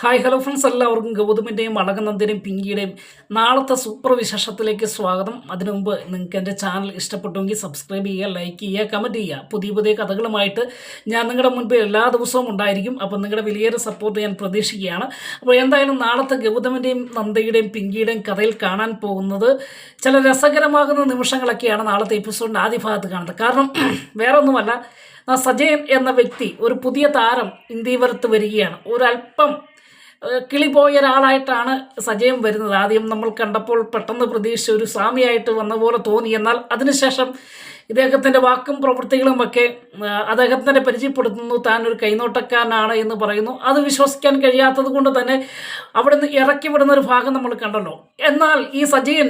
Hi hello friends എല്ലാവർക്കും ഗൗതമിന്റെയും അളകനന്ദിന്റെയും പിങ്കിയുടെയും നാളത്തെ super വിശേഷത്തിലേക്ക് സ്വാഗതം. അതിനു മുമ്പ് നിങ്ങൾക്ക് എന്റെ ചാനൽ ഇഷ്ടപ്പെട്ടുവെങ്കിൽ സബ്സ്ക്രൈബ് ചെയ്യുക ലൈക്ക് ചെയ്യുക കമന്റ് ചെയ്യുക. പുതിയ പുതിയ കഥകളുമായിട്ട് ഞാൻ നിങ്ങളുടെ മുൻപ് എല്ലാ ദിവസവും ഉണ്ടായിരിക്കും. അപ്പോൾ നിങ്ങളുടെ വലിയൊരു സപ്പോർട്ട് ഞാൻ പ്രതീക്ഷിക്കുകയാണ്. അപ്പോൾ എന്തായാലും നാളത്തെ ഗൗതമിന്റെയും നന്ദയുടെയും പിങ്കിയുടെയും കഥയിൽ കാണാൻ പോകുന്നത് ചില രസകരമാകുന്ന നിമിഷങ്ങളൊക്കെയാണ് നാളത്തെ എപ്പിസോഡിന്റെ ആദ്യ ഭാഗത്ത് കാണുന്നത്. കാരണം വേറെ ഒന്നുമല്ല സജയൻ എന്ന വ്യക്തി ഒരു പുതിയ താരം ഇന്ത്യവരത്ത് വരികയാണ്. ഒരല്പം കിളി പോയ ഒരാളായിട്ടാണ് സജയം വരുന്നത്. ആദ്യം നമ്മൾ കണ്ടപ്പോൾ പെട്ടെന്ന് പ്രതീക്ഷിച്ച ഒരു സ്വാമിയായിട്ട് വന്ന പോലെ തോന്നി. എന്നാൽ അതിനുശേഷം ഇദ്ദേഹത്തിന്റെ വാക്കും പ്രവൃത്തികളുമൊക്കെ ഏഹ് അദ്ദേഹത്തിനെ പരിചയപ്പെടുത്തുന്നു. താൻ ഒരു കൈനോട്ടക്കാരനാണ് എന്ന് പറയുന്നു. അത് വിശ്വസിക്കാൻ കഴിയാത്തത് കൊണ്ട് തന്നെ അവിടെ നിന്ന് ഇറക്കി വിടുന്ന ഒരു ഭാഗം നമ്മൾ കണ്ടല്ലോ. എന്നാൽ ഈ സജയൻ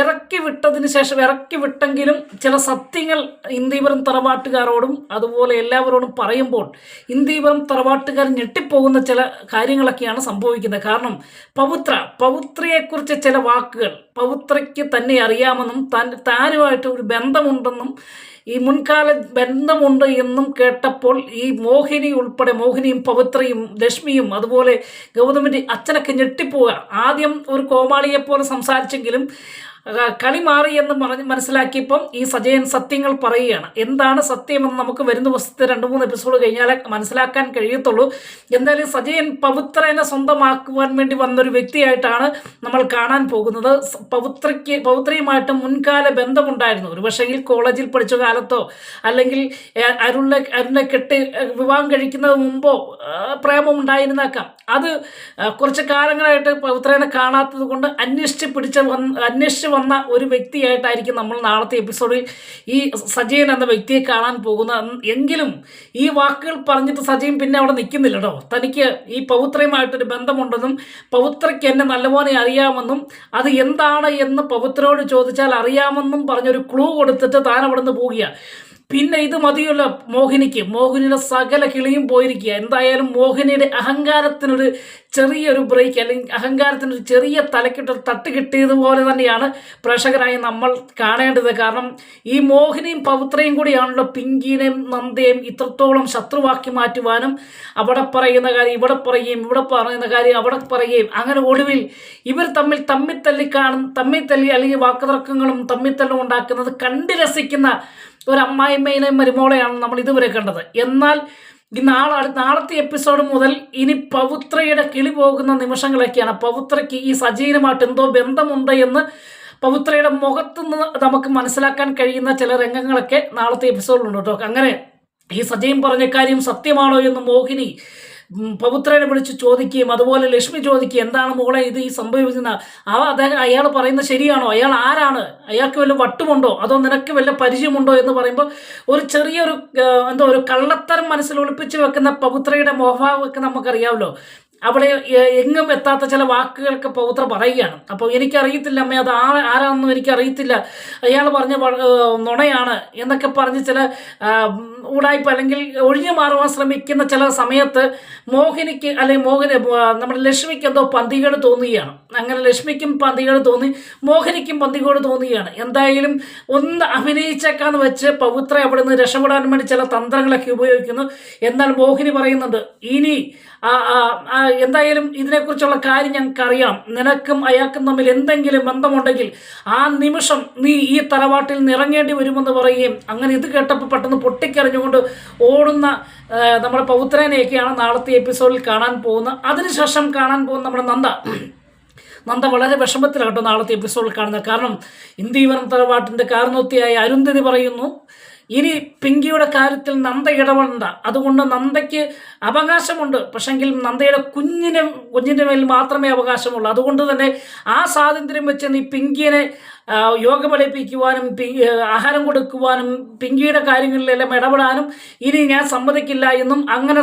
ഇറക്കി വിട്ടതിന് ശേഷം ഇറക്കി വിട്ടെങ്കിലും ചില സത്യങ്ങൾ ഇന്ദീപുരം തറവാട്ടുകാരോടും അതുപോലെ എല്ലാവരോടും പറയുമ്പോൾ ഇന്ദീപുരം തറവാട്ടുകാർ ഞെട്ടിപ്പോകുന്ന ചില കാര്യങ്ങളൊക്കെയാണ് സംഭവിക്കുന്നത്. കാരണം പവിത്ര പവിത്രയെക്കുറിച്ച് ചില വാക്കുകൾ പവിത്രയ്ക്ക് തന്നെ അറിയാമെന്നും താൻ താനുമായിട്ട് ഒരു ബന്ധമുണ്ടെന്നും ഈ മുൻകാല ബന്ധമുണ്ട് എന്നും കേട്ടപ്പോൾ ഈ മോഹിനി ഉൾപ്പെടെ മോഹിനിയും പവിത്രയും ലക്ഷ്മിയും അതുപോലെ ഗൗതമിന്റെ അച്ഛനൊക്കെ ഞെട്ടിപ്പോവുക. ആദ്യം ഒരു കോമാളിയെപ്പോലെ സംസാരിച്ചെങ്കിലും കളി മാറി എന്ന് പറഞ്ഞ് മനസ്സിലാക്കിയപ്പം ഈ സജയൻ സത്യങ്ങൾ പറയുകയാണ്. എന്താണ് സത്യമെന്ന് നമുക്ക് വരുന്ന ദിവസത്തെ രണ്ട് മൂന്ന് എപ്പിസോഡ് കഴിഞ്ഞാലേ മനസ്സിലാക്കാൻ കഴിയത്തുള്ളൂ. എന്തായാലും സജയൻ പവിത്രനെ സ്വന്തമാക്കുവാൻ വേണ്ടി വന്നൊരു വ്യക്തിയായിട്ടാണ് നമ്മൾ കാണാൻ പോകുന്നത്. പവിത്രയ്ക്ക് പവിത്രയുമായിട്ട് മുൻകാല ബന്ധമുണ്ടായിരുന്നു. ഒരു പക്ഷേങ്കിൽ കോളേജിൽ പഠിച്ച കാലത്തോ അല്ലെങ്കിൽ അരുണിനെ അരുണിനെ കെട്ടി വിവാഹം കഴിക്കുന്നത് മുമ്പോ പ്രേമം ഉണ്ടായിരുന്നേക്കാം അത് കുറച്ച് കാലങ്ങളായിട്ട് പവിത്രേനെ കാണാത്തത് കൊണ്ട് അന്വേഷിച്ച് പിടിച്ച വന്ന് അന്വേഷിച്ച് വന്ന ഒരു വ്യക്തിയായിട്ടായിരിക്കും നമ്മൾ നാളത്തെ എപ്പിസോഡിൽ ഈ സജയൻ എന്ന വ്യക്തിയെ കാണാൻ പോകുന്നത്. എങ്കിലും ഈ വാക്കുകൾ പറഞ്ഞിട്ട് സജയൻ പിന്നെ അവിടെ നിൽക്കുന്നില്ല കേട്ടോ തനിക്ക് ഈ പവിത്രയുമായിട്ടൊരു ബന്ധമുണ്ടെന്നും പൗത്രയ്ക്ക് എന്നെ നല്ലപോലെ അറിയാമെന്നും അത് എന്താണ് എന്ന് പവിത്രയോട് ചോദിച്ചാൽ അറിയാമെന്നും പറഞ്ഞൊരു ക്ലൂ കൊടുത്തിട്ട് താൻ അവിടെ നിന്ന് പോവുകയാണ് പിന്നെ ഇത് മതിയല്ലോ മോഹിനിക്ക്. മോഹിനിയുടെ സകല കിളിയും പോയിരിക്കുക. എന്തായാലും മോഹിനിയുടെ അഹങ്കാരത്തിനൊരു ചെറിയൊരു ബ്രേക്ക് അല്ലെങ്കിൽ അഹങ്കാരത്തിന് ഒരു ചെറിയ തലക്കിട്ടൊരു തട്ട് കിട്ടിയതുപോലെ തന്നെയാണ് പ്രേക്ഷകരായി നമ്മൾ കാണേണ്ടത്. കാരണം ഈ മോഹിനിയും പവിത്രയും കൂടിയാണല്ലോ പിങ്കിനെയും നന്ദയും ഇത്രത്തോളം ശത്രുവാക്കി മാറ്റുവാനും അവിടെ പറയുന്ന കാര്യം ഇവിടെ പറയുകയും ഇവിടെ പറയുന്ന കാര്യം അവിടെ പറയുകയും. അങ്ങനെ ഒടുവിൽ ഇവർ തമ്മിൽ തമ്മിത്തല്ലി കാണും തമ്മിത്തല്ലി അല്ലെങ്കിൽ വാക്കുതർക്കങ്ങളും തമ്മിൽ തല്ലും ഉണ്ടാക്കുന്നത് കണ്ടു രസിക്കുന്ന ഒരു അമ്മായിമ്മയിനെയും മരുമോളെയാണ് നമ്മൾ ഇതുവരെ കണ്ടത്. എന്നാൽ നാളെ നാളത്തെ എപ്പിസോഡ് മുതൽ ഇനി പവിത്രയുടെ കിളി പോകുന്ന നിമിഷങ്ങളൊക്കെയാണ്. പവിത്രയ്ക്ക് ഈ സജീവമായിട്ട് എന്തോ ബന്ധമുണ്ട് എന്ന് പവിത്രയുടെ മുഖത്തു നിന്ന് നമുക്ക് മനസ്സിലാക്കാൻ കഴിയുന്ന ചില രംഗങ്ങളൊക്കെ നാളത്തെ എപ്പിസോഡിലുണ്ട് കേട്ടോ. അങ്ങനെ ഈ സജീവൻ പറഞ്ഞ കാര്യം സത്യമാണോ എന്ന് മോഹിനി പവിത്രനെ വിളിച്ച് ചോദിക്കുകയും അതുപോലെ ലക്ഷ്മി ചോദിക്കുകയും എന്താണ് മോളെ ഇത് ഈ സംഭവിക്കുന്ന അവ അദ്ദേഹം അയാൾ പറയുന്നത് ശരിയാണോ? അയാൾ ആരാണ്? അയാൾക്ക് വല്ല വട്ടുമുണ്ടോ? അതോ നിനക്ക് വല്ല പരിചയമുണ്ടോ എന്ന് പറയുമ്പോൾ ഒരു ചെറിയൊരു എന്തോ ഒരു കള്ളത്തരം മനസ്സിൽ ഒളിപ്പിച്ച് വെക്കുന്ന പവിത്രയുടെ മോഹാവൊക്കെ നമുക്കറിയാമല്ലോ. അവിടെ എങ്ങും എത്താത്ത ചില വാക്കുകളൊക്കെ പൗത്ര പറയുകയാണ്. അപ്പോൾ എനിക്കറിയത്തില്ല അമ്മ അത് ആ ആരാണെന്നും എനിക്കറിയത്തില്ല. അയാൾ പറഞ്ഞ നുണയാണ് എന്നൊക്കെ പറഞ്ഞ് ചില ഊടായ്പ അല്ലെങ്കിൽ ഒഴിഞ്ഞു മാറുവാൻ ശ്രമിക്കുന്ന ചില സമയത്ത് മോഹിനിക്ക് അല്ലെങ്കിൽ മോഹിനി നമ്മുടെ ലക്ഷ്മിക്ക് എന്തോ പന്തികേട് തോന്നുകയാണ്. അങ്ങനെ ലക്ഷ്മിക്കും പന്തികോട് തോന്നി മോഹിനിക്കും പന്തികോട് തോന്നുകയാണ് എന്തായാലും ഒന്ന് അഭിനയിച്ചേക്കാന്ന് വെച്ച് പവിത്ര അവിടെ നിന്ന് രക്ഷപ്പെടാൻ വേണ്ടി ചില തന്ത്രങ്ങളൊക്കെ ഉപയോഗിക്കുന്നു. എന്നാൽ മോഹിനി പറയുന്നുണ്ട് ഇനി എന്തായാലും ഇതിനെക്കുറിച്ചുള്ള കാര്യം ഞങ്ങൾക്ക് അറിയാം നിനക്കും അയാൾക്കും തമ്മിൽ എന്തെങ്കിലും ബന്ധമുണ്ടെങ്കിൽ ആ നിമിഷം നീ ഈ തറവാട്ടിൽ നിറങ്ങേണ്ടി വരുമെന്ന് പറയുകയും അങ്ങനെ ഇത് കേട്ടപ്പോൾ പെട്ടെന്ന് പൊട്ടിക്കറിഞ്ഞുകൊണ്ട് ഓടുന്ന നമ്മുടെ പൗത്രനെയൊക്കെയാണ് നാളത്തെ എപ്പിസോഡിൽ കാണാൻ പോകുന്നത്. അതിനുശേഷം കാണാൻ പോകുന്ന നമ്മുടെ നന്ദ. നന്ദ വളരെ വിഷമത്തിലാകട്ടെ കേട്ടോ നാളത്തെ എപ്പിസോഡിൽ കാണുന്നത്. കാരണം ഇന്ദീവരം തറവാട്ടിന്റെ കാരണോത്തിയായ അരുന്ധതി പറയുന്നു ഇനി പിങ്കിയുടെ കാര്യത്തിൽ നന്ദ ഇടപെടണ്ട. അതുകൊണ്ട് നന്ദയ്ക്ക് അവകാശമുണ്ട്. പക്ഷെങ്കിൽ നന്ദയുടെ കുഞ്ഞിനെ കുഞ്ഞിന്റെ മേൽ മാത്രമേ അവകാശമുള്ളൂ. അതുകൊണ്ട് തന്നെ ആ സ്വാതന്ത്ര്യം വെച്ച് നീ പിങ്കിയെ യോഗ പഠിപ്പിക്കുവാനും ആഹാരം കൊടുക്കുവാനും പിങ്കിയുടെ കാര്യങ്ങളിലെല്ലാം ഇടപെടാനും ഇനി ഞാൻ സമ്മതിക്കില്ല എന്നും അങ്ങനെ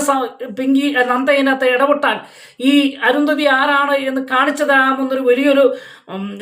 പിങ്കി നന്ദ ഇടപെട്ടാൽ ഈ അരുന്ധതി ആരാണ് എന്ന് കാണിച്ചു തരാമെന്നൊരു വലിയൊരു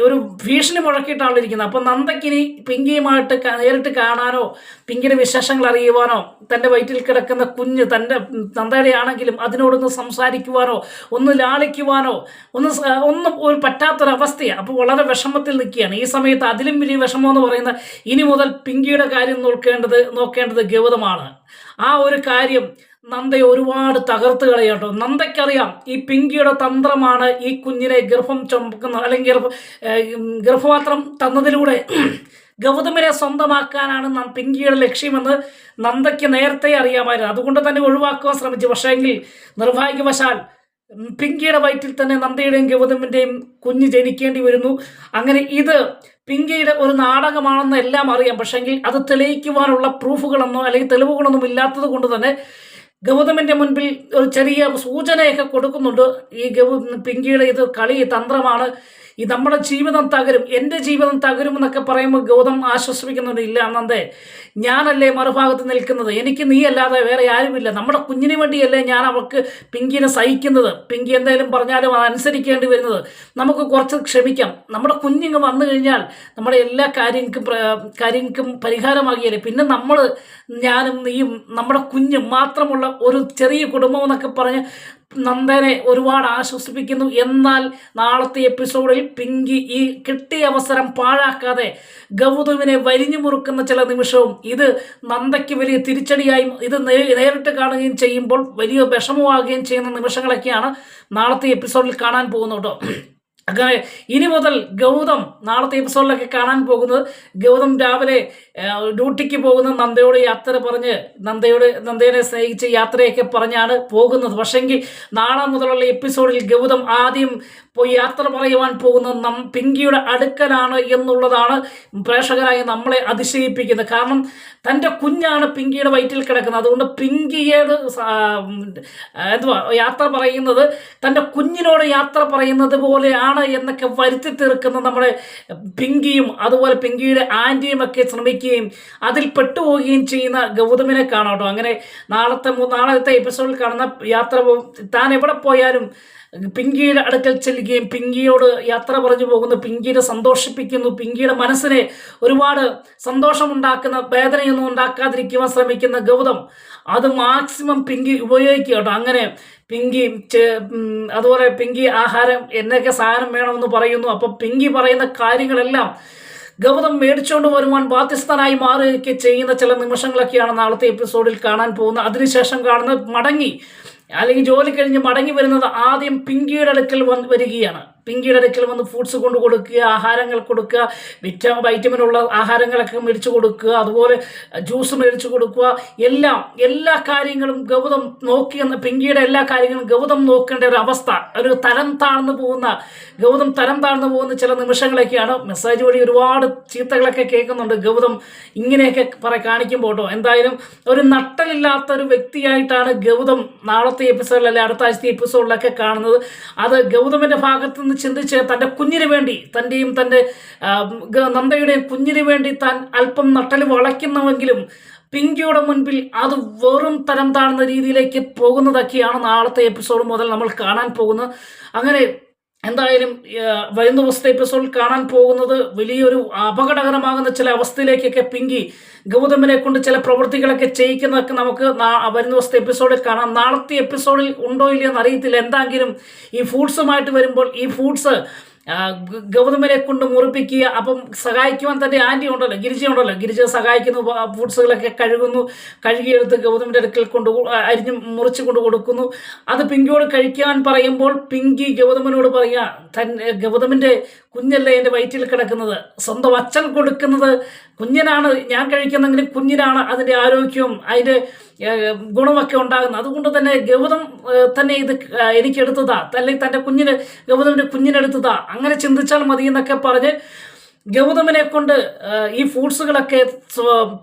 ഒരു ഭീഷണി മുഴക്കിയിട്ടാണ് ഇരിക്കുന്നത്. അപ്പം നന്ദക്കിനി പിങ്കിയുമായിട്ട് നേരിട്ട് കാണാനോ പിങ്കിയുടെ വിശേഷങ്ങൾ അറിയുവാനോ തന്റെ വയറ്റിൽ കിടക്കുന്ന കുഞ്ഞ് തന്റെ നന്ദയുടെ ആണെങ്കിലും അതിനോടൊന്ന് സംസാരിക്കുവാനോ ഒന്ന് ലാളിക്കുവാനോ ഒന്ന് ഒന്നും ഒരു പറ്റാത്തൊരവസ്ഥയാണ് അപ്പോൾ വളരെ വിഷമത്തിൽ നിൽക്കുകയാണ്. ഈ സമയത്ത് അതിലും വലിയ വിഷമം എന്ന് പറയുന്ന ഇനി മുതൽ പിങ്കിയുടെ കാര്യം നോക്കേണ്ടത് നോക്കേണ്ടത് ഗൗതമാണ്. ആ ഒരു കാര്യം നന്ദയെ ഒരുപാട് തകർത്ത് കളയട്ടോ നന്ദയ്ക്കറിയാം ഈ പിങ്കിയുടെ തന്ത്രമാണ് ഈ കുഞ്ഞിനെ ഗർഭം ചുമക്കുന്ന അല്ലെങ്കിൽ ഗർഭപാത്രം തന്നതിലൂടെ ഗൗതമിനെ സ്വന്തമാക്കാനാണ് നാം പിങ്കിയുടെ ലക്ഷ്യമെന്ന് നന്ദയ്ക്ക് നേരത്തെ അറിയാമായിരുന്നു. അതുകൊണ്ട് തന്നെ ഒഴിവാക്കുവാൻ ശ്രമിച്ചു. പക്ഷേ എങ്കിൽ നിർഭാഗ്യവശാൽ പിങ്കിയുടെ വയറ്റിൽ തന്നെ നന്ദയുടെയും ഗൗതമിന്റെയും കുഞ്ഞ് ജനിക്കേണ്ടി വരുന്നു. അങ്ങനെ ഇത് പിങ്കിയുടെ ഒരു നാടകമാണെന്ന് എല്ലാം അറിയാം. പക്ഷെങ്കിൽ അത് തെളിയിക്കുവാനുള്ള പ്രൂഫുകളൊന്നും അല്ലെങ്കിൽ തെളിവുകളൊന്നും ഇല്ലാത്തത് കൊണ്ട് തന്നെ ഗൗതമിന്റെ മുൻപിൽ ഒരു ചെറിയ സൂചനയൊക്കെ കൊടുക്കുന്നുണ്ട്. ഈ ഗൗ പിങ്കിയുടെ ഇത് കളി തന്ത്രമാണ്. ഈ നമ്മുടെ ജീവിതം തകരും എന്റെ ജീവിതം തകരും എന്നൊക്കെ പറയുമ്പോൾ ഗൗതം ആശ്വസിപ്പിക്കുന്നുണ്ട് ഇല്ല അന്നന്തേ ഞാനല്ലേ മറുഭാഗത്ത് നിൽക്കുന്നത്? എനിക്ക് നീ അല്ലാതെ വേറെ ആരുമില്ല. നമ്മുടെ കുഞ്ഞിന് വേണ്ടിയല്ലേ ഞാൻ അവൾക്ക് പിങ്കിനെ സഹിക്കുന്നത്? പിങ്കി എന്തായാലും പറഞ്ഞാലും അതനുസരിക്കേണ്ടി വരുന്നത്. നമുക്ക് കുറച്ച് ക്ഷമിക്കാം. നമ്മുടെ കുഞ്ഞിങ്ങ് വന്നു കഴിഞ്ഞാൽ നമ്മുടെ എല്ലാ കാര്യങ്ങൾക്കും കാര്യങ്ങൾക്കും പരിഹാരമാകിയല്ലേ പിന്നെ നമ്മൾ ഞാനും നീയും നമ്മുടെ കുഞ്ഞും മാത്രമുള്ള ഒരു ചെറിയ കുടുംബം എന്നൊക്കെ പറഞ്ഞ് നന്ദനെ ഒരുപാട് ആശ്വസിപ്പിക്കുന്നു. എന്നാൽ നാളത്തെ എപ്പിസോഡിൽ പിങ്കി ഈ കിട്ടിയ അവസരം പാഴാക്കാതെ ഗൗതമിനെ വരിഞ്ഞു മുറുക്കുന്ന ചില നിമിഷവും ഇത് നന്ദയ്ക്ക് വലിയ തിരിച്ചടിയായും ഇത് നേരിട്ട് കാണുകയും ചെയ്യുമ്പോൾ വലിയ വിഷമമാകുകയും ചെയ്യുന്ന നിമിഷങ്ങളൊക്കെയാണ് നാളത്തെ എപ്പിസോഡിൽ കാണാൻ പോകുന്നത് കേട്ടോ. അങ്ങനെ ഇനി മുതൽ ഗൗതം നാളത്തെ എപ്പിസോഡിലൊക്കെ കാണാൻ പോകുന്നത് ഗൗതം രാവിലെ ഡ്യൂട്ടിക്ക് പോകുന്ന നന്ദയോട് യാത്ര പറഞ്ഞ് നന്ദയോട് നന്ദയെ സ്നേഹിച്ച് യാത്രയൊക്കെ പറഞ്ഞാണ് പോകുന്നത്. പക്ഷേങ്കിൽ നാളെ മുതലുള്ള എപ്പിസോഡിൽ ഗൗതം ആദ്യം പോയി യാത്ര പറയുവാൻ പോകുന്നത് നം പിങ്കിയുടെ അടുക്കലാണ് എന്നുള്ളതാണ് പ്രേക്ഷകരായി നമ്മളെ അതിശയിപ്പിക്കുന്നത്. കാരണം തന്റെ കുഞ്ഞാണ് പിങ്കിയുടെ വയറ്റിൽ കിടക്കുന്നത്. അതുകൊണ്ട് പിങ്കിയോട് എന്തുവാ യാത്ര പറയുന്നത് തന്റെ കുഞ്ഞിനോട് യാത്ര പറയുന്നത് പോലെയാണ് എന്നൊക്കെ വരുത്തി തീർക്കുന്ന നമ്മുടെ പിങ്കിയും അതുപോലെ പിങ്കിയുടെ ആന്റിയും ഒക്കെ ശ്രമിക്കുകയും അതിൽ പെട്ടുപോവുകയും ചെയ്യുന്ന ഗൗതമിനെ കാണാം കേട്ടോ. അങ്ങനെ നാളത്തെ നാളത്തെ എപ്പിസോഡിൽ കാണുന്ന യാത്ര താൻ എവിടെ പോയാലും പിങ്കിയുടെ അടുക്കൽ ചെല്ലുകയും പിങ്കിയോട് യാത്ര പറഞ്ഞു പോകുന്നു. പിങ്കിയെ സന്തോഷിപ്പിക്കുന്നു. പിങ്കിയുടെ മനസ്സിനെ ഒരുപാട് സന്തോഷമുണ്ടാക്കുന്ന വേദനയൊന്നും ഉണ്ടാക്കാതിരിക്കുവാൻ ശ്രമിക്കുന്ന ഗൗതം അത് മാക്സിമം പിങ്കി ഉപയോഗിക്കുക കേട്ടോ. അങ്ങനെ പിങ്കി അതുപോലെ പിങ്കി ആഹാരം എന്നൊക്കെ സാധനം വേണമെന്ന് പറയുന്നു. അപ്പം പിങ്കി പറയുന്ന കാര്യങ്ങളെല്ലാം ഗൗതം മേടിച്ചുകൊണ്ട് വരുവാൻ ബാധ്യസ്ഥനായി മാറുകയൊക്കെ ചെയ്യുന്ന ചില നിമിഷങ്ങളൊക്കെയാണ് നാളത്തെ എപ്പിസോഡിൽ കാണാൻ പോകുന്നത്. അതിനുശേഷം കാണുന്നത് മടങ്ങി അല്ലെങ്കിൽ ജോലി കഴിഞ്ഞ് മടങ്ങി വരുന്നത് ആദ്യം പിങ്കിയുടെ അടുക്കൽ വരികയാണ്. പിങ്കിയുടെ അടുക്കൽ വന്ന് ഫ്രൂട്ട്സ് കൊണ്ട് കൊടുക്കുക ആഹാരങ്ങൾ കൊടുക്കുക വിറ്റാ വൈറ്റമിനുള്ള ആഹാരങ്ങളൊക്കെ മേടിച്ചു കൊടുക്കുക അതുപോലെ ജ്യൂസ് മേടിച്ചു കൊടുക്കുക. എല്ലാം എല്ലാ കാര്യങ്ങളും ഗൗതം നോക്കി എന്ന പിങ്കിയുടെ എല്ലാ കാര്യങ്ങളും ഗൗതം നോക്കേണ്ട ഒരു അവസ്ഥ. ഒരു തരം താഴ്ന്നു പോകുന്ന ഗൗതം തരം താഴ്ന്നു പോകുന്ന ചില നിമിഷങ്ങളൊക്കെയാണ്. മെസ്സേജ് വഴി ഒരുപാട് ചീത്തകളൊക്കെ കേൾക്കുന്നുണ്ട് ഗൗതം ഇങ്ങനെയൊക്കെ പറ കാണിക്കുമ്പോൾ കേട്ടോ. എന്തായാലും ഒരു നട്ടലില്ലാത്ത ഒരു വ്യക്തിയായിട്ടാണ് ഗൗതം നാളത്തെ എപ്പിസോഡിൽ അല്ലെ അടുത്ത ആഴ്ചത്തെ എപ്പിസോഡിലൊക്കെ കാണുന്നത്. അത് ഗൗതമിന്റെ ഭാഗത്ത് നിന്ന് ചിന്തിച്ച് തന്റെ കുഞ്ഞിന് വേണ്ടി തന്റെയും തന്റെ നന്ദയുടെയും കുഞ്ഞിന് വേണ്ടി താൻ അല്പം നട്ടൽ വളയ്ക്കുന്നുവെങ്കിലും പിങ്കിയുടെ മുൻപിൽ അത് വെറും തരം താഴ്ന്ന രീതിയിലേക്ക് പോകുന്നതൊക്കെയാണ് നാളത്തെ എപ്പിസോഡ് മുതൽ നമ്മൾ കാണാൻ പോകുന്നത്. അങ്ങനെ എന്തായാലും വരും ദിവസത്തെ എപ്പിസോഡിൽ കാണാൻ പോകുന്നത് വലിയൊരു അപകടകരമാകുന്ന ചില അവസ്ഥയിലേക്കൊക്കെ പിങ്കി ഗൗതമിനെ കൊണ്ട് ചില പ്രവൃത്തികളൊക്കെ ചെയ്യിക്കുന്നതൊക്കെ നമുക്ക് വരും ദിവസത്തെ എപ്പിസോഡിൽ കാണാം. നാളത്തെ എപ്പിസോഡിൽ ഉണ്ടോ ഇല്ലയോ എന്ന് അറിയത്തില്ല. എന്താണെങ്കിലും ഈ ഫുഡ്സുമായിട്ട് വരുമ്പോൾ ഈ ഫുഡ്സ് ഗൗതമിനെ കൊണ്ട് മുറിപ്പിക്കുക അപ്പം സഹായിക്കുവാൻ തന്നെ ആന്റി ഉണ്ടല്ലോ ഗിരിജ ഉണ്ടല്ലോ. ഗിരിജ സഹായിക്കുന്നു ഫുഡ്സുകളൊക്കെ കഴുകുന്നു കഴുകിയെടുത്ത് ഗൗതമിന്റെ അടുക്കൽ കൊണ്ട് അരിഞ്ഞ് മുറിച്ച് കൊണ്ട് കൊടുക്കുന്നു. അത് പിങ്കിയോട് കഴിക്കാൻ പറയുമ്പോൾ പിങ്കി ഗൗതമനോട് പറയുക തൻ ഗൗതമിന്റെ കുഞ്ഞല്ലേ എന്റെ വയറ്റിൽ കിടക്കുന്നത്? സ്വന്തം അച്ഛൻ കൊടുക്കുന്നത് കുഞ്ഞിനാണ് ഞാൻ കഴിക്കുന്നെങ്കിലും കുഞ്ഞിനാണ് അതിന്റെ ആരോഗ്യവും അതിന്റെ ഗുണമൊക്കെ ഉണ്ടാകുന്നത് അതുകൊണ്ട് തന്നെ ഗൗതം തന്നെ ഇത് എനിക്കെടുത്തതാ. അല്ലെങ്കിൽ തന്റെ കുഞ്ഞിന് ഗൗതമിന്റെ കുഞ്ഞിനെടുത്തതാ. അങ്ങനെ ചിന്തിച്ചാൽ മതി എന്നൊക്കെ പറഞ്ഞ് ഗൗതമിനെ കൊണ്ട് ഈ ഫ്രൂട്ട്സുകളൊക്കെ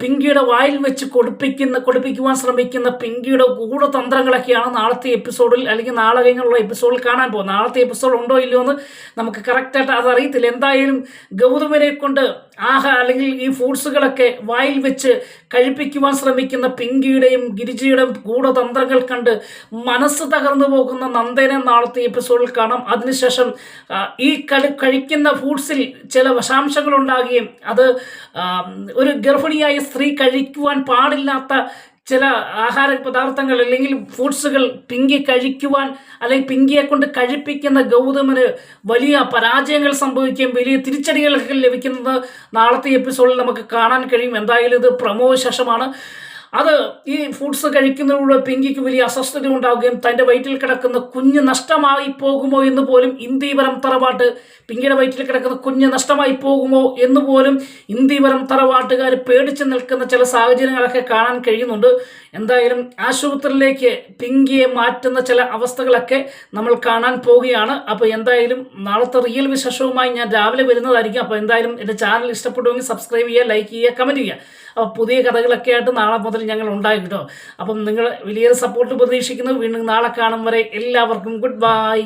പിങ്കിയുടെ വായിൽ വെച്ച് കൊടുപ്പിക്കുന്ന കൊടുപ്പിക്കുവാൻ ശ്രമിക്കുന്ന പിങ്കിയുടെ ഗൂഢതന്ത്രങ്ങളൊക്കെയാണ് നാളത്തെ എപ്പിസോഡിൽ അല്ലെങ്കിൽ നാളെ കഴിഞ്ഞുള്ള എപ്പിസോഡിൽ കാണാൻ പോകുന്നത്. നാളത്തെ എപ്പിസോഡ് ഉണ്ടോ ഇല്ലയോ എന്ന് നമുക്ക് കറക്റ്റായിട്ട് അതറിയത്തില്ല. എന്തായാലും ഗൗതമിനെ കൊണ്ട് ആഹ അല്ലെങ്കിൽ ഈ ഫ്രൂട്ട്സുകളൊക്കെ വായിൽ വെച്ച് കഴിപ്പിക്കുവാൻ ശ്രമിക്കുന്ന പിങ്കിയുടെയും ഗിരിജയുടെയും ഗൂഢതന്ത്രങ്ങൾ കണ്ട് മനസ്സ് തകർന്നു പോകുന്ന നന്ദനെ നാളത്തെ എപ്പിസോഡിൽ കാണാം. അതിനുശേഷം ഈ കളി കഴിക്കുന്ന ഫ്രൂട്ട്സിൽ ചില വശാംശങ്ങളുണ്ടാകുകയും അത് ഒരു ഗർഭിണിയായ സ്ത്രീ കഴിക്കുവാൻ പാടില്ലാത്ത ചില ആഹാര പദാർത്ഥങ്ങൾ അല്ലെങ്കിൽ ഫ്രൂട്ട്സുകൾ പിങ്കി കഴിക്കുവാൻ അല്ലെങ്കിൽ പിങ്കിയെ കൊണ്ട് കഴിപ്പിക്കുന്ന ഗൗതമന് വലിയ പരാജയങ്ങൾ സംഭവിക്കുകയും വലിയ തിരിച്ചടികൾ ലഭിക്കുന്നത് നാളത്തെ എപ്പിസോഡിൽ നമുക്ക് കാണാൻ കഴിയും. എന്തായാലും ഇത് പ്രമോ ശേഷമാണ്. അത് ഈ ഫുഡ്സ് കഴിക്കുന്നതിലൂടെ പിങ്കിക്ക് വലിയ അസ്വസ്ഥത ഉണ്ടാവുകയും തന്റെ വയറ്റിൽ കിടക്കുന്ന കുഞ്ഞ് നഷ്ടമായി പോകുമോ എന്ന് പോലും ഇന്ദീപരം തറവാട്ട് പിങ്കിയുടെ വയറ്റിൽ കിടക്കുന്ന കുഞ്ഞ് നഷ്ടമായി പോകുമോ എന്ന് പോലും ഇന്ദീപരം തറവാട്ടുകാർ പേടിച്ച് നിൽക്കുന്ന ചില സാഹചര്യങ്ങളൊക്കെ കാണാൻ കഴിയുന്നുണ്ട്. എന്തായാലും ആശുപത്രിയിലേക്ക് പിങ്കിയെ മാറ്റുന്ന ചില അവസ്ഥകളൊക്കെ നമ്മൾ കാണാൻ പോവുകയാണ്. അപ്പോൾ എന്തായാലും നാളത്തെ റിയൽ വിശേഷവുമായി ഞാൻ രാവിലെ വരുന്നതായിരിക്കും. അപ്പോൾ എന്തായാലും എന്റെ ചാനൽ ഇഷ്ടപ്പെട്ടുവെങ്കിൽ സബ്സ്ക്രൈബ് ചെയ്യുക ലൈക്ക് ചെയ്യുക കമന്റ് ചെയ്യുക. പുതിയ കഥകളൊക്കെ ആയിട്ട് നാളെ മുതൽ ഞങ്ങൾ ഉണ്ടായി കേട്ടോ. അപ്പം നിങ്ങൾ വലിയൊരു സപ്പോർട്ട് പ്രതീക്ഷിക്കുന്നു. വീണ്ടും നാളെ കാണും വരെ എല്ലാവർക്കും ഗുഡ് ബൈ